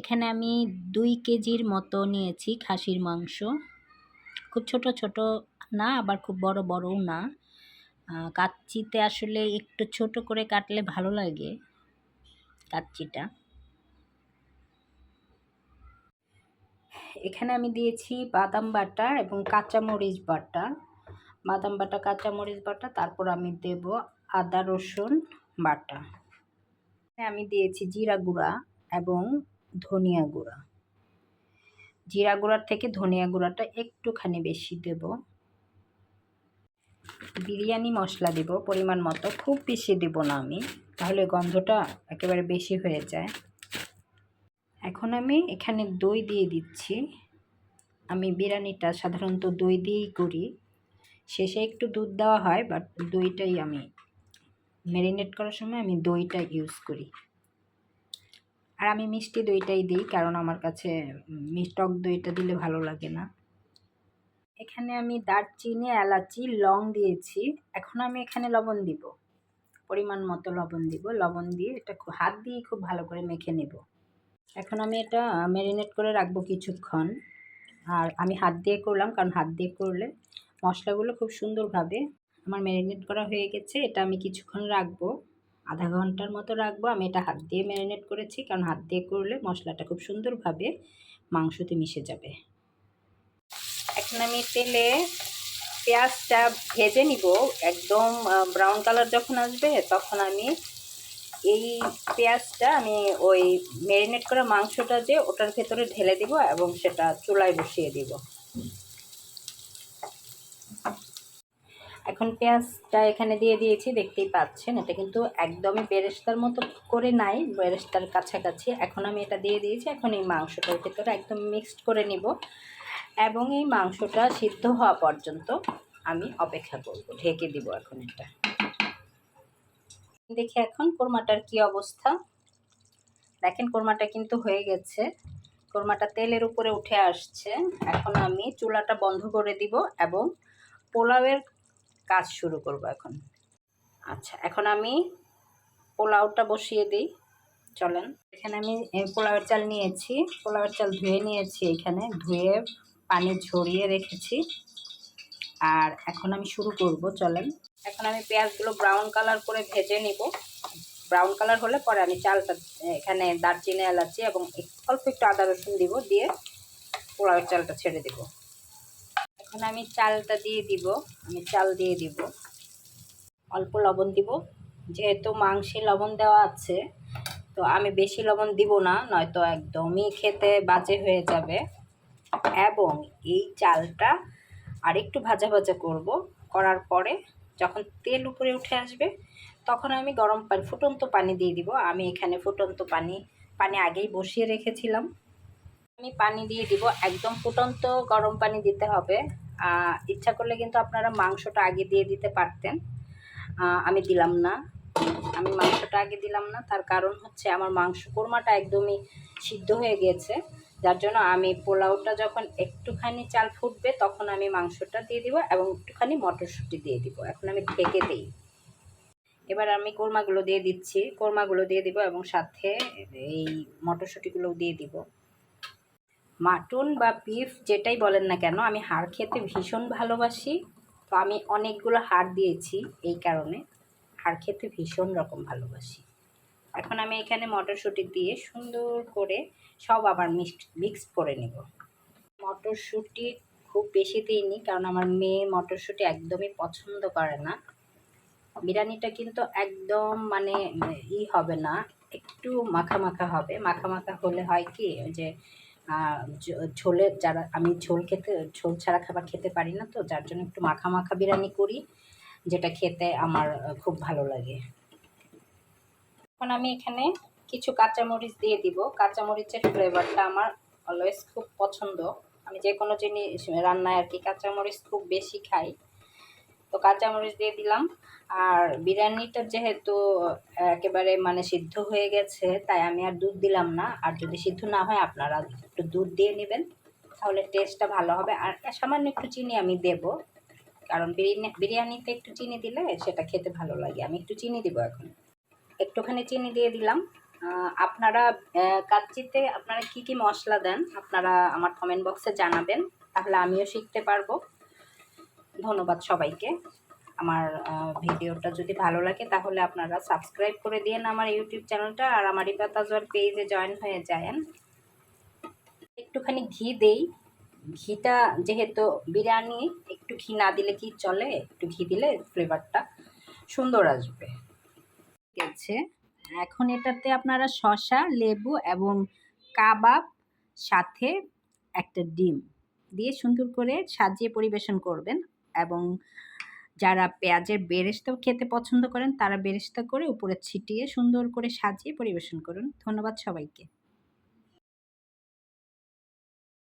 এখানে আমি দুই কেজির মতো নিয়েছি খাসির মাংস। খুব ছোট ছোট না, আবার খুব বড়, বড়ও না। কাচ্চিতে আসলে একটু ছোট করে কাটলে ভালো লাগে কাচ্চিটা। এখানে আমি দিয়েছি বাদাম বাটা এবং কাঁচামরিচ বাটা। বাদাম বাটা, কাঁচামরিচ বাটা, তারপর আমি দেব আদা রসুন বাটা। আমি দিয়েছি জিরা গুঁড়া এবং ধনিয়া গুঁড়া। জিরা গুঁড়ার থেকে ধনিয়া গুঁড়াটা একটুখানি বেশি দেব। বিরিয়ানি মশলা দেব, পরিমাণ মতো। খুব বেশি দেব না আমি, তাহলে গন্ধটা একেবারে বেশি হয়ে যায়। এখন আমি এখানে দই দিয়ে দিচ্ছি। আমি বিরিয়ানিটা সাধারণত দই দিয়েই করি। শেষে একটু দুধ দেওয়া হয় বাট দইটাই আমি ম্যারিনেট করার সময় আমি দইটা ইউজ করি। আর আমি মিষ্টি দইটাই দিই, কারণ আমার কাছে টক দইটা দিলে ভালো লাগে না। এখানে আমি দারচিনি, এলাচি, লং দিয়েছি। এখন আমি এখানে লবণ দিব। পরিমাণ মতো লবণ দিব। লবণ দিয়ে এটা খু- হাত দিয়ে খুব ভালো করে মেখে নেব। এখন আমি এটা ম্যারিনেট করে রাখব কিছুক্ষণ। আর আমি হাত দিয়ে করলাম, কারণ হাত দিয়ে করলে মশলাগুলো খুব সুন্দরভাবে আমার ম্যারিনেট করা হয়ে গেছে। এটা আমি কিছুক্ষণ রাখব। আধা ঘণ্টার মতো রাখব। আমি এটা হাত দিয়ে ম্যারিনেট করেছি, কারণ হাত দিয়ে করলে মশলাটা খুব সুন্দরভাবে মাংসতে মিশে যাবে। এখন আমি তেলে পেঁয়াজটা ভেজে নিব। একদম ব্রাউন কালার যখন আসবে, তখন আমি এই পেঁয়াজটা আমি ওই ম্যারিনেট করা মাংসটা যে ওটার ভেতরে ঢেলে দিব এবং সেটা চুলায় বসিয়ে দিব। এখন পেঁয়াজটা এখানে দিয়ে দিয়েছি, দেখতেই পাচ্ছেন। এটা কিন্তু একদমই বেরেস্তার মতো করে নাই, বেরেস্তার কাছাকাছি। এখন আমি এটা দিয়ে দিয়েছি, এখন এই মাংসটার ভেতরে একদম মিক্সড করে নিব। এবং এই মাংসটা সিদ্ধ হওয়া পর্যন্ত আমি অপেক্ষা করব, ঢেকে দিব এখন এটা। দেখি এখন কোরমাটার কি অবস্থা। দেখেন কোরমাটা কিন্তু হয়ে গেছে। কোরমাটা তেলের উপরে উঠে আসছে। এখন আমি চুলাটা বন্ধ করে দিব এবং পোলাওয়ের কাজ শুরু করব এখন। আচ্ছা এখন আমি পোলাওটা বসিয়ে দিই। চলেন। এখানে আমি পোলাওয়ের চাল নিয়েছি। পোলাওয়ের চাল ধুয়ে নিয়েছি এখানে। ধুয়ে পানি ঝরিয়ে রেখেছি। আর এখন আমি শুরু করব, চলেন। এখন আমি পেঁয়াজগুলো ব্রাউন কালার করে ভেজে নিব। ব্রাউন কালার হলে পরে আমি চালটা, এখানে দারচিনি, এলাচি এবং অল্প একটু আদা রসুন দিব দিয়ে পোলাওয়ের চালটা ছেড়ে দেব। এখন আমি চালটা দিয়ে দিব। আমি চাল দিয়ে দিব। অল্প লবণ দিব। যেহেতু মাংসে লবণ দেওয়া আছে, তো আমি বেশি লবণ দিব না, নয়তো একদমই খেতে বাজে হয়ে যাবে। এবং এই চালটা আর একটু ভাজা ভাজা করব। করার পরে যখন তেল উপরে উঠে আসবে, তখন আমি গরম পানি, ফুটন্ত পানি দিয়ে দিব। আমি এখানে ফুটন্ত পানি পানি আগেই বসিয়ে রেখেছিলাম। আমি পানি দিয়ে দিব, একদম ফুটন্ত গরম পানি দিতে হবে। ইচ্ছা করলে কিন্তু আপনারা মাংসটা আগে দিয়ে দিতে পারতেন। আমি দিলাম না। আমি মাংসটা আগে দিলাম না, তার কারণ হচ্ছে আমার মাংস কোরমাটা একদমই সিদ্ধ হয়ে গিয়েছে যার জন্য আমি পোলাওটা যখন একটুখানি চাল ফুটবে, তখন আমি মাংসটা দিয়ে দিব এবং একটুখানি মটরশুঁটি দিয়ে দিব। এখন আমি ঢেকে দিই। এবার আমি কোরমাগুলো দিয়ে দিচ্ছি। কোরমাগুলো দিয়ে দিব এবং সাথে এই মটরশুঁটিগুলোও দিয়ে দিব। মাটন বা বিফ যেটাই বলেন না কেন, আমি হাড় খেতে ভীষণ ভালোবাসি। তো আমি অনেকগুলো হাড় দিয়েছি এই কারণে। হাড় খেতে ভীষণ রকম ভালোবাসি। এখন আমি এখানে মটরশুঁটি দিয়ে সুন্দর করে সব আবার মিক্সড মিক্স করে নেব। মটরশুঁটি খুব বেশি দিইনি, কারণ আমার মেয়ে মটরশুঁটি একদমই পছন্দ করে না। বিরিয়ানিটা কিন্তু একদম মানে ই হবে না, একটু মাখা মাখা হবে। মাখা মাখা হলে হয় কি যে ঝোলে যারা, আমি ঝোল খেতে, ঝোল ছাড়া খাবার খেতে পারি না তো, যার জন্য একটু মাখা মাখা বিরিয়ানি করি, যেটা খেতে আমার খুব ভালো লাগে। এখন আমি এখানে কিছু কাঁচামরিচ দিয়ে দিব। কাঁচামরিচের ফ্লেভারটা আমার অলওয়েজ খুব পছন্দ। আমি যে কোনো জিনিস রান্নায় আর কি কাঁচামরিচ খুব বেশি খাই। তো কাঁচামরিচ দিয়ে দিলাম। আর বিরিয়ানিটা যেহেতু একেবারে মানে সিদ্ধ হয়ে গেছে, তাই আমি আর দুধ দিলাম না। আর যদি সিদ্ধ না হয়, আপনারা একটু দুধ দিয়ে নেবেন, তাহলে টেস্টটা ভালো হবে। আর সামান্য একটু চিনি আমি দেব, কারণ বিরিয়ানি বিরিয়ানিতে একটু চিনি দিলে সেটা খেতে ভালো লাগে। আমি একটু চিনি দিব এখন। একটুখানি চিনি দিয়ে দিলাম। আপনারা কাচ্চিতে আপনারা কি কি মশলা দেন, আপনারা আমার কমেন্ট বক্সে জানাবেন, তাহলে আমিও শিখতে পারব। ধন্যবাদ সবাইকে। আমার ভিডিওটা যদি ভালো লাগে তাহলে আপনারা সাবস্ক্রাইব করে দিন আমার ইউটিউব চ্যানেলটা আর আমার ইপাতাজওয়ার পেজে জয়েন হয়ে যায়েন। একটুখানি ঘি দেই। ঘিটা যেহেতু বিরিয়ানি, একটু ঘি না দিলে কি চলে? একটু ঘি দিলে ফ্লেভারটা সুন্দর আসবে। ঠিক আছে। এখন এটাতে আপনারা শসা, লেবু এবং কাবাব সাথে একটা ডিম দিয়ে সুন্দর করে সাজিয়ে পরিবেশন করবেন। এবং যারা পেঁয়াজের বেরেস্তা খেতে পছন্দ করেন, তারা বেরেস্তা করে উপরে ছিটিয়ে সুন্দর করে সাজিয়ে পরিবেশন করুন। ধন্যবাদ সবাইকে।